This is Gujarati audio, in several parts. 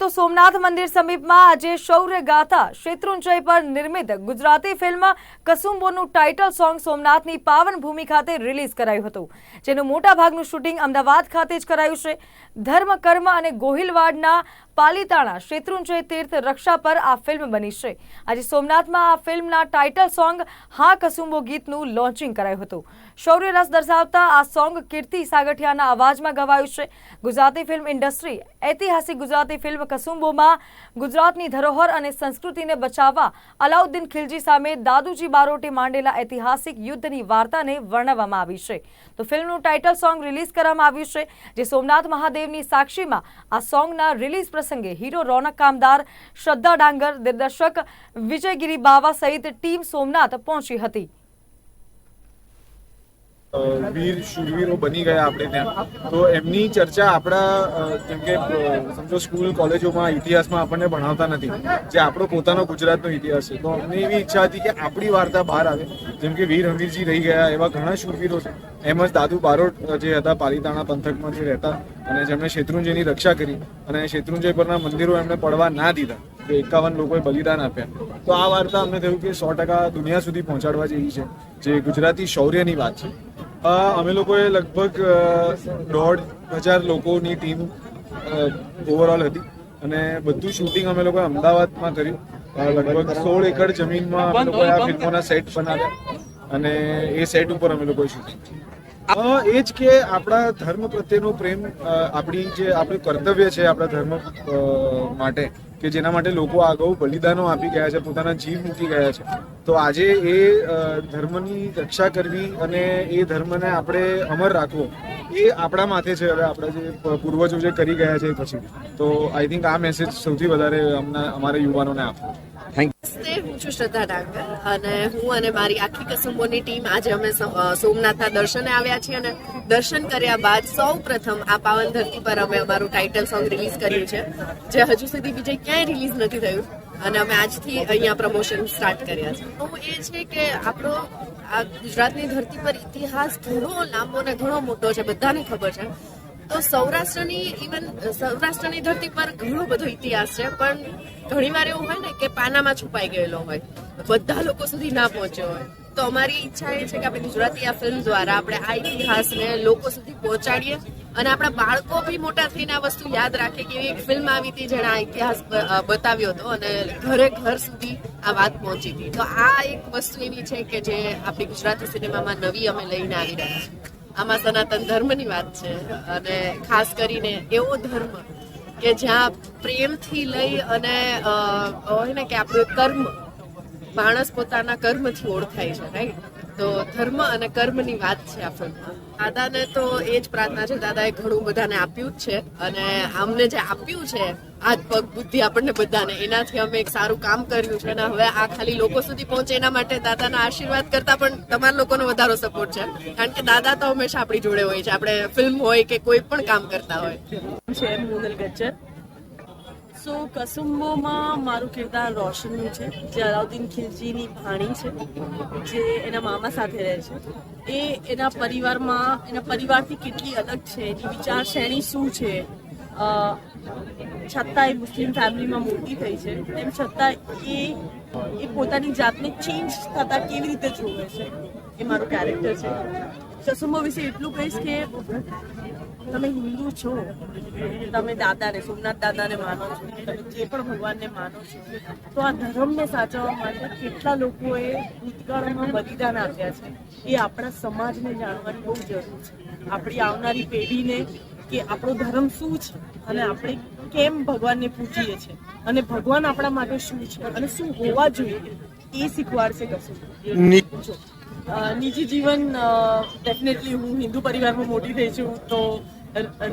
તો સોમનાથ મંદિર સમીપમાં આજે શૌર્ય ગાથા શેત્રુંજય પર નિર્મિત ગુજરાતી ફિલ્મ કસુંબોનું ટાઇટલ સોંગ સોમનાથની પાવન ભૂમિ ખાતે રિલીઝ કરાયું હતું. જેનું મોટા ભાગનું શૂટિંગ અમદાવાદ ખાતે જ કરાયું છે. ધર્મ, કર્મ અને ગોહિલવાડના પાલીતાણા શેત્રુંજય તીર્થ રક્ષા પર આ ફિલ્મ બની છે. આજે સોમનાથમાં આ ફિલ્મના ટાઇટલ સોંગ હા કસુંબો ગીતનું લોન્ચિંગ કરાયું હતું. શૌર્ય રસ દર્શાવતા આ સોંગ કીર્તિ સાગઠિયાના અવાજમાં ગવાયું છે. ગુજરાતી ફિલ્મ ઇન્ડસ્ટ્રી ઐતિહાસિક ગુજરાતી ફિલ્મ કસુંબોમાં ગુજરાતની ધરોહર અને સંસ્કૃતિને બચાવવા અલાઉદ્દીન ખિલજી સામે દાદુજી બારોટે માંડેલા ઐતિહાસિક યુદ્ધની વાર્તાને વર્ણવવામાં આવી છે. તો ફિલ્મનું ટાઇટલ સોંગ રિલીઝ કરવામાં આવ્યું છે, જે સોમનાથ મહાદેવની સાક્ષીમાં આ સોંગના રિલીઝ પ્રસંગે હીરો રોનક કામદાર શ્રદ્ધા ડાંગર, દિગ્દર્શક વિજયગીરી બાવા સહિત ટીમ સોમનાથ પહોંચી હતી. વીર શૂરવીરો બની ગયા આપણે ત્યાં. તો એમની ચર્ચા આપણા જેમ કે સમજો સ્કૂલ કોલેજોમાં, ઇતિહાસમાં આપણને ભણાવતા નથી. જે આપણો પોતાનો ગુજરાતનો ઇતિહાસ છે. તો અમને એવી ઈચ્છા હતી કે આપણી વાર્તા બહાર આવે. જેમ કે વીર હમીરજી રહી ગયા, એવા ઘણા શૂરવીરો છે. એમ જ દાદુ બારોટ જે હતા, પાલીતાણા પંથકમાં જે રહેતા, અને જેમણે શેત્રુંજયની રક્ષા કરી, અને શેત્રુંજય પરના મંદિરો એમને પડવા ના દીધા. કે એકાવન લોકોએ બલિદાન આપ્યા. તો આ વાર્તા અમને થયું કે સો ટકા દુનિયા સુધી પહોંચાડવા જેવી છે. જે ગુજરાતી શૌર્યની વાત છે. અમે લોકોએ લગભગ દોઢ હજાર લોકોની ટીમ ઓવરઓલ હતી. અને બધું શૂટિંગ અમે લોકોએ અમદાવાદમાં કર્યું. લગભગ સોળ એકર જમીનમાં અમે લોકોએ આ ફિલ્મોના સેટ બનાવ્યા. અને એ સેટ ઉપર અમે લોકોએ શૂટિંગ એ જ કે આપણા ધર્મ પ્રત્યેનો પ્રેમ આપણી જે આપણું કર્તવ્ય છે આપણા ધર્મ માટે કે જેના માટે લોકો આગળ બલિદાનો આપી ગયા છે, પોતાના જીવ મૂકી ગયા છે. તો આજે એ ધર્મની રક્ષા કરવી અને એ ધર્મને આપણે અમર રાખવો, એ આપણા માથે છે હવે આપણા જે પૂર્વજો જે કરી ગયા છે પછી. તો આઈ થિંક આ મેસેજ સૌથી વધારે અમને, અમારા યુવાનોને આપવો નમસ્તે, હું છું શ્રદ્ધા ડાંગર અને હું અને મારી આખી કસુંબોની ટીમ આજે અમે સોમનાથના દર્શને આવ્યા છીએ અને દર્શન કર્યા બાદ સૌ પ્રથમ આ પાવન ધરતી પર અમે અમારું ટાઇટલ સોંગ રિલીઝ કર્યું છે, જે હજુ સુધી બીજે ક્યાંય રિલીઝ નથી થયું અને અમે આજથી અહીંયા પ્રમોશન સ્ટાર્ટ કર્યા છે. તો એ છે કે આપણો આ ગુજરાતની ધરતી પર ઇતિહાસ ઘણો લાંબો અને ઘણો મોટો છે, બધાને ખબર છે. તો સૌરાષ્ટ્રની ઇવન સૌરાષ્ટ્રની ધરતી પર ઘણો બધો ઇતિહાસ છે, પણ ઘણીવાર એવું હોય ને કે પાનામાં છુપાઈ ગયેલો હોય. બધા લોકો સુધી ના પહોંચ્યો હોય. તો અમારી ઈચ્છા એ છે કે આપણે ગુજરાતી આ ફિલ્મ દ્વારા આપણે આ ઇતિહાસને લોકો સુધી પહોંચાડીએ અને આપણા બાળકો બી મોટા થઈને આ વસ્તુ યાદ રાખે કે એક ફિલ્મ આવી હતી જેણે આ ઇતિહાસ બતાવ્યો હતો અને ઘરે ઘર સુધી આ વાત પહોંચી હતી. તો આ એક વસ્તુ એવી છે કે જે આપણી ગુજરાતી સિનેમામાં નવી અમે લઈને આવી રહ્યા છીએ. આમાં સનાતન ધર્મની વાત છે. અને ખાસ કરીને એવો ધર્મ કે જ્યાં પ્રેમથી લઈ અને હોય ને કે આપણું કર્મ, માણસ પોતાના કર્મથી ઓળખાય છે રાઈટ તો ધર્મ અને કર્મની વાત છે આ ફિલ્મમાં. દાદાને તો એ જ પ્રાર્થના છે, દાદાએ ઘણું બધાને આપ્યું જ છે અને અમને જે આપ્યું છે હાથ પગ બુદ્ધિ આપણને બધાને, એનાથી અમે એક સારું કામ કર્યું છે અને હવે આ ખાલી લોકો સુધી પહોંચે એના માટે દાદાના આશીર્વાદ કરતા પણ તમારા લોકોનો વધારો સપોર્ટ છે. કારણ કે દાદા તો હંમેશા આપણી જોડે હોય છે, આપણે ફિલ્મ હોય કે કોઈ પણ કામ કરતા હોય. છે. સો કસુંબોમાં મારું કિરદાર રોશનનું છે જે અલાઉદ્દીન ખિલજીની ભાણી છે, જે એના મામા સાથે રહે છે. એ એના પરિવારમાં, એના પરિવારથી કેટલી અલગ છે, એની વિચારશ્રેણી શું છે? છતાં એ મુસ્લિમ ફેમિલીમાં મોટી થઈ છે. તેમ છતાં એ એ પોતાની જાતને ચેન્જ થતા કેવી રીતે જોવે છે? એ મારું કેરેક્ટર છે. કસુંબો વિશે એટલું કહીશ કે તમે હિન્દુ છો તમે દાદાને સોમનાથ દાદાને માનો છો તમે જે પણ ભગવાનને માનો છો તો આ ધર્મને સાચવવા માટે કેટલા લોકોએ ભૂતકાળમાં બલિદાન આપ્યા છે એ આપણા સમાજને જાણવાની બહુ જરૂર છે. આપણી આવનારી પેઢીને કે આપણો ધર્મ શું છે અને આપણે કેમ ભગવાનને પૂજીએ છીએ અને ભગવાન આપણા માટે શું છે અને શું હોવા જોઈએ એ શીખવાડશે કશું. નિજી જીવન ડેફિનેટલી હું હિન્દુ પરિવારમાં મોટી થઈ છું તો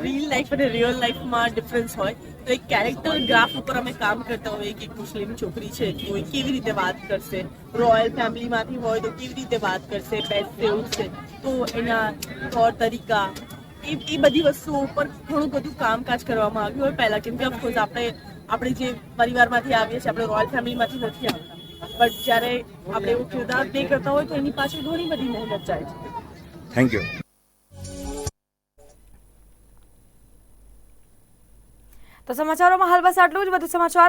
રીલ લાઈફ અને રિયલ લાઈફમાં ડિફરન્સ હોય. તો એક કેરેક્ટર ગ્રાફ ઉપર અમે કામ કરતા હોઈએ કે મુસ્લિમ છોકરી છે કોઈ કેવી રીતે વાત કરશે? રોયલ ફેમિલીમાંથી હોય તો કેવી રીતે વાત કરશે? બેસશે છે. તો એના તौर તરીકા, એ એ બધી વસ્તુઓ ઉપર ઘણું બધું કામકાજ કરવામાં આવ્યું હોય. પહેલાં કેમ કે ઓફકોર્સ આપણે આપણે જે પરિવારમાંથી આવીએ છીએ, આપણે રોયલ ફેમિલીમાંથી નથી આવતા. બટ જ્યારે આપણે એવું કિરદાર પ્લે કરતા હોય તો એની પાછળ ઘણી બધી મહેનત જાય છે. થેન્ક યુ તો સમાચારોમાં હાલ બસ આટલું જ. વધુ સમાચાર